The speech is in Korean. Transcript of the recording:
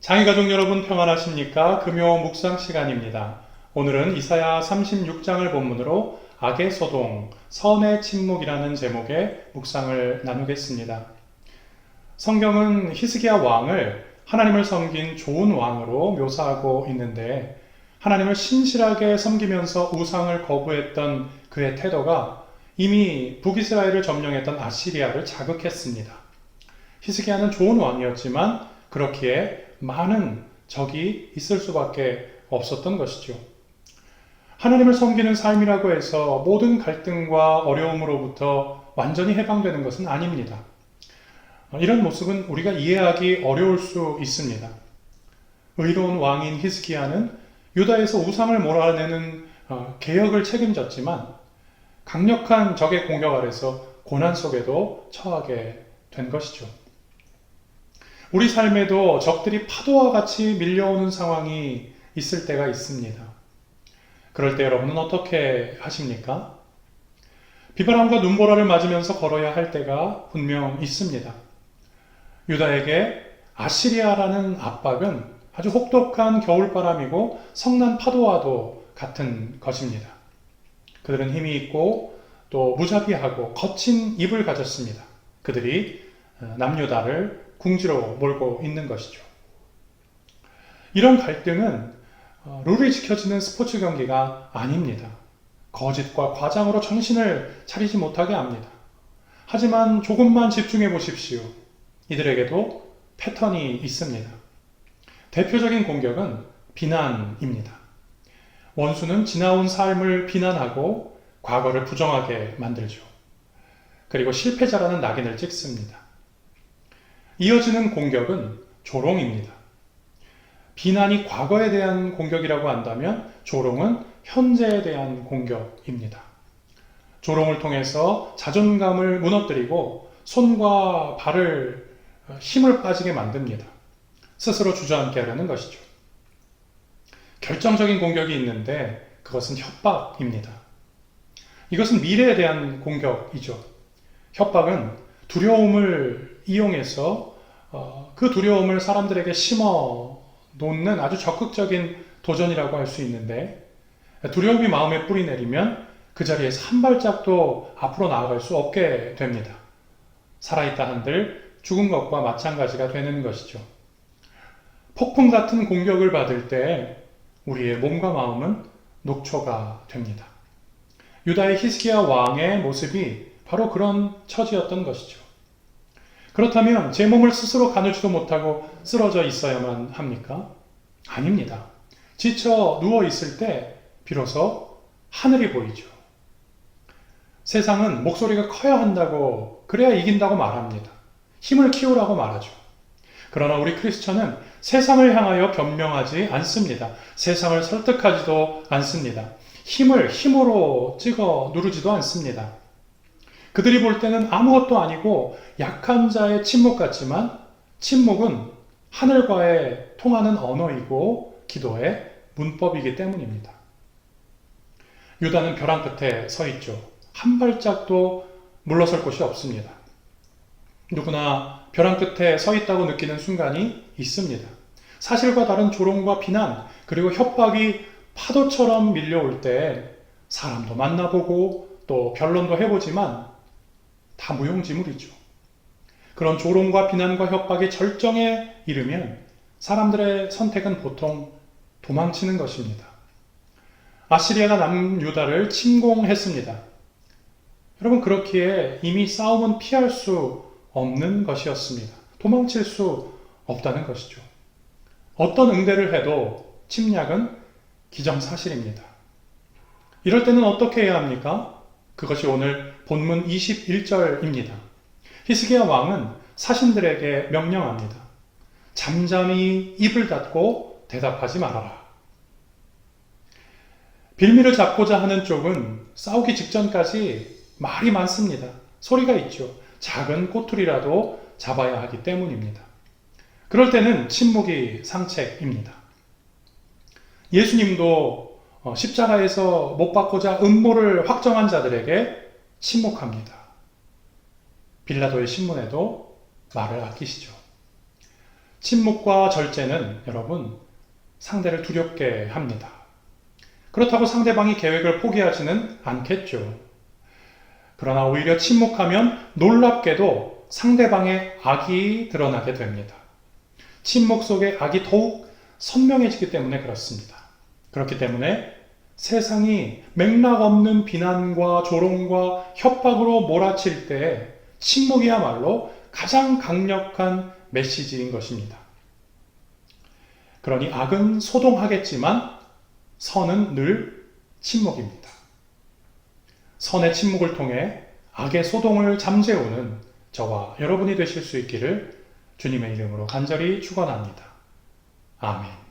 장의가족 여러분 평안하십니까? 금요 묵상 시간입니다. 오늘은 이사야 36장을 본문으로 악의 소동, 선의 침묵이라는 제목의 묵상을 나누겠습니다. 성경은 히스기야 왕을 하나님을 섬긴 좋은 왕으로 묘사하고 있는데 하나님을 신실하게 섬기면서 우상을 거부했던 그의 태도가 이미 북이스라엘을 점령했던 아시리아를 자극했습니다. 히스기야는 좋은 왕이었지만 그렇기에 많은 적이 있을 수밖에 없었던 것이죠. 하나님을 섬기는 삶이라고 해서 모든 갈등과 어려움으로부터 완전히 해방되는 것은 아닙니다. 이런 모습은 우리가 이해하기 어려울 수 있습니다. 의로운 왕인 히스기야는 유다에서 우상을 몰아내는 어, 개혁을 책임졌지만 강력한 적의 공격 아래서 고난 속에도 처하게 된 것이죠. 우리 삶에도 적들이 파도와 같이 밀려오는 상황이 있을 때가 있습니다. 그럴 때 여러분은 어떻게 하십니까? 비바람과 눈보라를 맞으면서 걸어야 할 때가 분명 있습니다. 유다에게 아시리아라는 압박은 아주 혹독한 겨울바람이고 성난 파도와도 같은 것입니다. 그들은 힘이 있고 또 무자비하고 거친 입을 가졌습니다. 그들이 남유다를 궁지로 몰고 있는 것이죠. 이런 갈등은 어, 룰이 지켜지는 스포츠 경기가 아닙니다. 거짓과 과장으로 정신을 차리지 못하게 합니다. 하지만 조금만 집중해 보십시오. 이들에게도 패턴이 있습니다. 대표적인 공격은 비난입니다. 원수는 지나온 삶을 비난하고 과거를 부정하게 만들죠. 그리고 실패자라는 낙인을 찍습니다. 이어지는 공격은 조롱입니다. 비난이 과거에 대한 공격이라고 한다면 조롱은 현재에 대한 공격입니다. 조롱을 통해서 자존감을 무너뜨리고 손과 발을 힘을 빠지게 만듭니다. 스스로 주저앉게 하려는 것이죠. 결정적인 공격이 있는데 그것은 협박입니다. 이것은 미래에 대한 공격이죠. 협박은 두려움을 이용해서 어, 그 두려움을 사람들에게 심어 놓는 아주 적극적인 도전이라고 할 수 있는데 두려움이 마음에 뿌리 내리면 그 자리에서 한 발짝도 앞으로 나아갈 수 없게 됩니다. 살아있다 한들 죽은 것과 마찬가지가 되는 것이죠. 폭풍 같은 공격을 받을 때 우리의 몸과 마음은 녹초가 됩니다. 유다의 히스기야 왕의 모습이 바로 그런 처지였던 것이죠. 그렇다면 제 몸을 스스로 가누지도 못하고 쓰러져 있어야만 합니까? 아닙니다. 지쳐 누워 있을 때 비로소 하늘이 보이죠. 세상은 목소리가 커야 한다고 그래야 이긴다고 말합니다. 힘을 키우라고 말하죠. 그러나 우리 크리스천은 세상을 향하여 변명하지 않습니다. 세상을 설득하지도 않습니다. 힘을 힘으로 찍어 누르지도 않습니다. 그들이 볼 때는 아무것도 아니고 약한 자의 침묵 같지만 침묵은 하늘과의 통하는 언어이고 기도의 문법이기 때문입니다. 유다는 벼랑 끝에 서 있죠. 한 발짝도 물러설 곳이 없습니다. 누구나 벼랑 끝에 서 있다고 느끼는 순간이 있습니다. 사실과 다른 조롱과 비난, 그리고 협박이 파도처럼 밀려올 때 사람도 만나보고 또 변론도 해보지만 다 무용지물이죠. 그런 조롱과 비난과 협박이 절정에 이르면 사람들의 선택은 보통 도망치는 것입니다. 아시리아가 남유다를 침공했습니다. 여러분 그렇기에 이미 싸움은 피할 수 없는 것이었습니다. 도망칠 수 없다는 것이죠. 어떤 응대를 해도 침략은 기정사실입니다. 이럴 때는 어떻게 해야 합니까? 그것이 오늘 본문 21절입니다. 히스기야 왕은 사신들에게 명령합니다. 잠잠히 입을 닫고 대답하지 말아라. 빌미를 잡고자 하는 쪽은 싸우기 직전까지 말이 많습니다. 소리가 있죠. 작은 꼬투리라도 잡아야 하기 때문입니다. 그럴 때는 침묵이 상책입니다. 예수님도 어, 십자가에서 못 박고자 음모를 확정한 자들에게 침묵합니다. 빌라도의 신문에도 말을 아끼시죠. 침묵과 절제는 여러분 상대를 두렵게 합니다. 그렇다고 상대방이 계획을 포기하지는 않겠죠. 그러나 오히려 침묵하면 놀랍게도 상대방의 악이 드러나게 됩니다. 침묵 속에 악이 더욱 선명해지기 때문에 그렇습니다. 그렇기 때문에 세상이 맥락 없는 비난과 조롱과 협박으로 몰아칠 때 침묵이야말로 가장 강력한 메시지인 것입니다. 그러니 악은 소동하겠지만 선은 늘 침묵입니다. 선의 침묵을 통해 악의 소동을 잠재우는 저와 여러분이 되실 수 있기를 주님의 이름으로 간절히 축원합니다. 아멘.